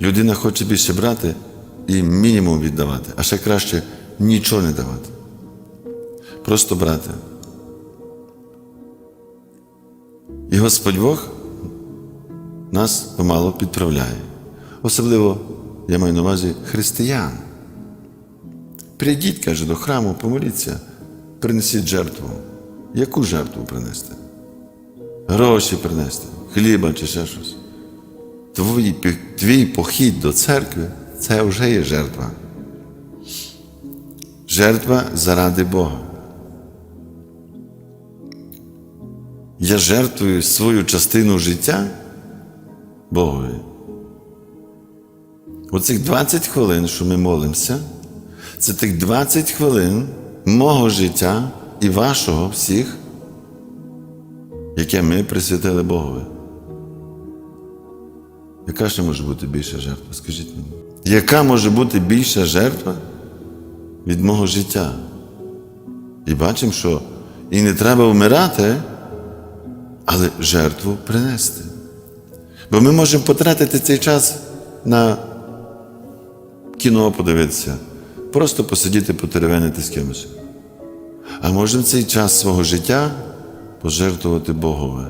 Людина хоче більше брати і мінімум віддавати, а ще краще нічого не давати. Просто брати. І Господь Бог нас помало підправляє. Особливо, я маю на увазі християн. Прийдіть, каже, до храму, помоліться, принесіть жертву. Яку жертву принести? Гроші принести, хліба чи ще щось. Твій, твій похід до церкви це вже є жертва. Жертва заради Бога. Я жертвую свою частину життя Богові. Оцих 20 хвилин, що ми молимося, це тих 20 хвилин мого життя і вашого всіх, яке ми присвятили Богові. Яка ще може бути більша жертва? Скажіть мені. Яка може бути більша жертва від мого життя? І бачимо, що і не треба вмирати, але жертву принести. Бо ми можемо потратити цей час на кіно подивитися, просто посидіти, потеревенити з кимось. А можемо цей час свого життя пожертвувати Богове.